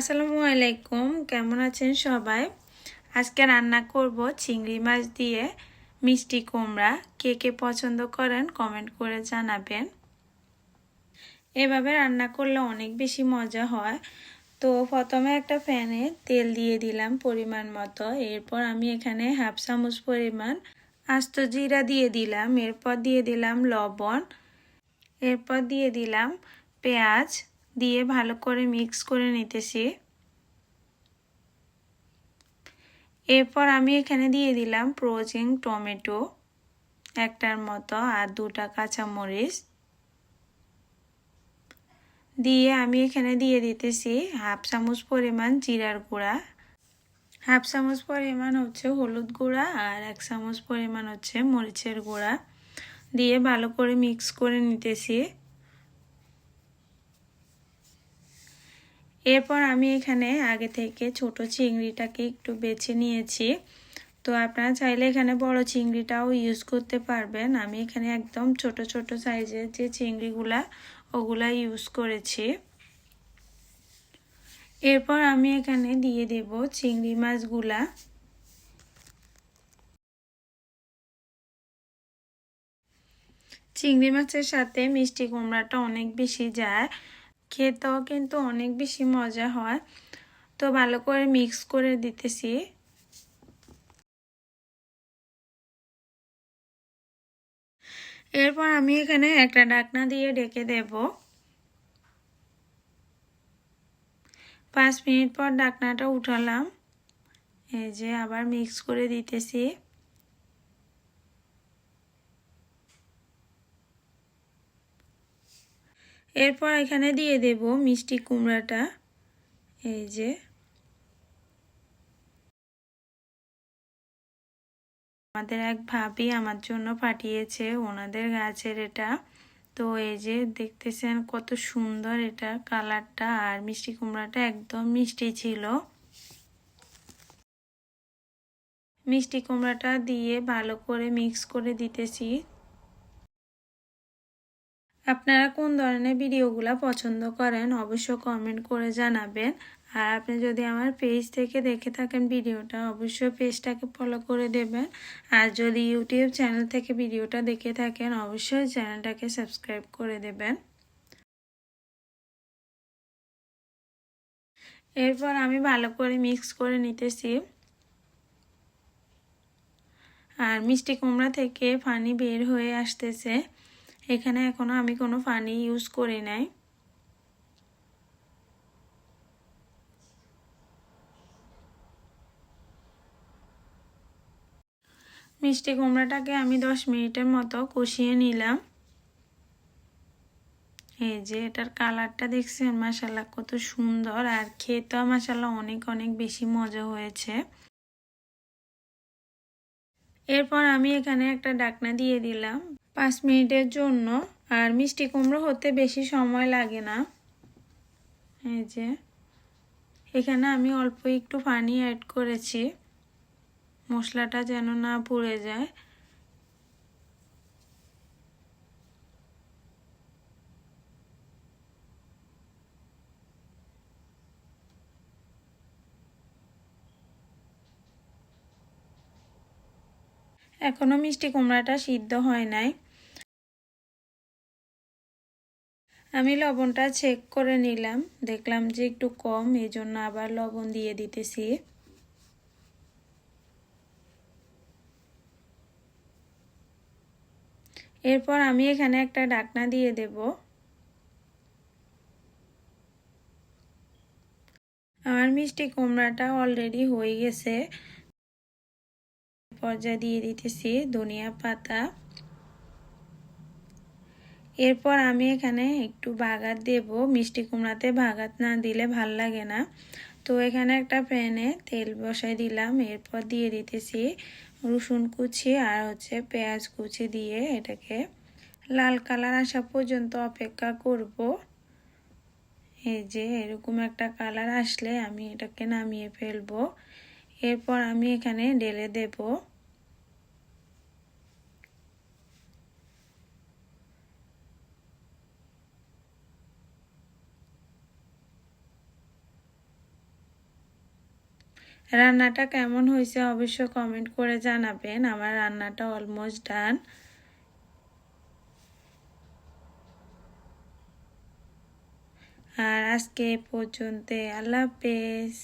আসসালামু আলাইকুম, কেমন আছেন সবাই? আজকে রান্না করব চিংড়ি মাছ দিয়ে মিষ্টি কুমড়া। কে কে পছন্দ করেন কমেন্ট করে জানাবেন। এভাবে রান্না করলে অনেক বেশি মজা হয়। তো প্রথমে একটা প্যানে তেল দিয়ে দিলাম পরিমাণ মতো। এরপর আমি এখানে হাফ চামচ পরিমাণ আস্ত জিরা দিয়ে দিলাম। এরপর দিয়ে দিলাম লবণ। এরপর দিয়ে দিলাম পেঁয়াজ। দিয়ে ভালো করে মিক্স করে নিতেছি। এরপর আমি এখানে দিয়ে দিলাম প্রোজিং টমেটো, একটার মতো আর দুটা কাঁচামরিচ। দিয়ে আমি এখানে দিয়ে দিতেছি হাফ চামচ পরিমাণ জিরার গুঁড়া। হাফ চামচ পরিমাণ হচ্ছে হলুদ গুঁড়া আর এক চামচ পরিমাণ হচ্ছে মরিচের গুঁড়া। দিয়ে ভালো করে মিক্স করে নিতেছি। এরপর আমি এখানে আগে থেকে ছোট চিংড়িটাকে একটু বেছে নিয়েছি। তো আপনারা চাইলে এখানে বড় চিংড়িটাও ইউজ করতে পারবেন। আমি এখানে একদম ছোট ছোট সাইজের যে চিংড়িগুলা, ওগুলা ইউজ করেছি। এরপর আমি এখানে দিয়ে দেব চিংড়ি মাছগুলা। চিংড়ি মাছের সাথে মিষ্টি কুমড়াটা অনেক বেশি যায়। খেতেও কিন্তু অনেক বেশি মজা হয়। তো ভালো করে মিক্স করে দিতেছি। এরপর আমি এখানে একটা ডাকনা দিয়ে ডেকে দেব। পাঁচ মিনিট পর ডাকনাটা উঠালাম। এই যে আবার মিক্স করে দিতেছি। এরপর এখানে দিয়ে দেব মিষ্টি কুমড়াটা। এই যে। আমাদের এক ভাবি আমার জন্য পাঠিয়েছে ওনাদের গাছের এটা। তো এই যে দেখতেছেন কত সুন্দর এটা কালারটা আর মিষ্টি কুমড়াটা একদম মিষ্টি ছিল। মিষ্টি কুমড়াটা দিয়ে ভালো করে মিক্স করে দিতেছি। আপনারা কোন ধরনের ভিডিওগুলো পছন্দ করেন অবশ্য কমেন্ট করে জানাবেন। আর আপনি যদি আমার পেজ থেকে দেখে থাকেন ভিডিওটা, অবশ্যই পেজটাকে ফলো করে দেবেন। আর যদি ইউটিউব চ্যানেল থেকে ভিডিওটা দেখে থাকেন, অবশ্যই চ্যানেলটাকে সাবস্ক্রাইব করে দেবেন। এরপর আমি ভালো করে মিক্স করে নিতেছি। আর মিষ্টি কুমড়া থেকে পানি বের হয়ে আসতেছে। এখানে এখনও আমি কোনো পানি ইউজ করি নাই। মিষ্টি কুমড়াটাকে আমি দশ মিনিটের মতো কষিয়ে নিলাম। এই যে এটার কালারটা দেখছেন মাসাল্লাহ কত সুন্দর। আর খেতেও মাসাল্লাহ অনেক অনেক বেশি মজা হয়েছে। এরপর আমি এখানে একটা ডাকনা দিয়ে দিলাম। পাঁচ মিনিটের জন্য। আর মিষ্টি কুমড়ো হতে বেশি সময় লাগে না। এই যে, এখানে আমি অল্প একটু পানি অ্যাড করেছি। মশলাটা যেন না পুড়ে যায়। এখনও মিষ্টি কুমড়াটা সিদ্ধ হয় নাই। আমি লবণটা চেক করে নিলাম। দেখলাম যে একটু কম এই জন্য আবার লবণ দিয়ে দিতেছি। এরপর আমি এখানে একটা ডাকনা দিয়ে দেব। আমার মিষ্টি কুমড়াটা অলরেডি হয়ে গেছে। পর্যায়ে দিয়ে দিতেছি ধনিয়া পাতা। এরপর আমি এখানে একটু বাগাত দেব। মিষ্টি কুমড়াতে বাগাত না দিলে ভালো লাগে না। তো এখানে একটা প্যানে তেল বসাই দিলাম। এরপর দিয়ে দিতেছি রসুন কুচি আর হচ্ছে পেঁয়াজ কুচি দিয়ে এটাকে লাল কালার আসা পর্যন্ত অপেক্ষা করব। এই যে এরকম একটা কালার আসলে আমি এটাকে নামিয়ে ফেলব। এরপর আমি এখানে ঢেলে দেবো। রান্নাটা কেমন হয়েছে অবশ্য কমেন্ট করে জানাবেন। আমার রান্নাটা অলমোস্ট ডান আর আজকে পর্যন্ত আল্লাহ হাফেজ।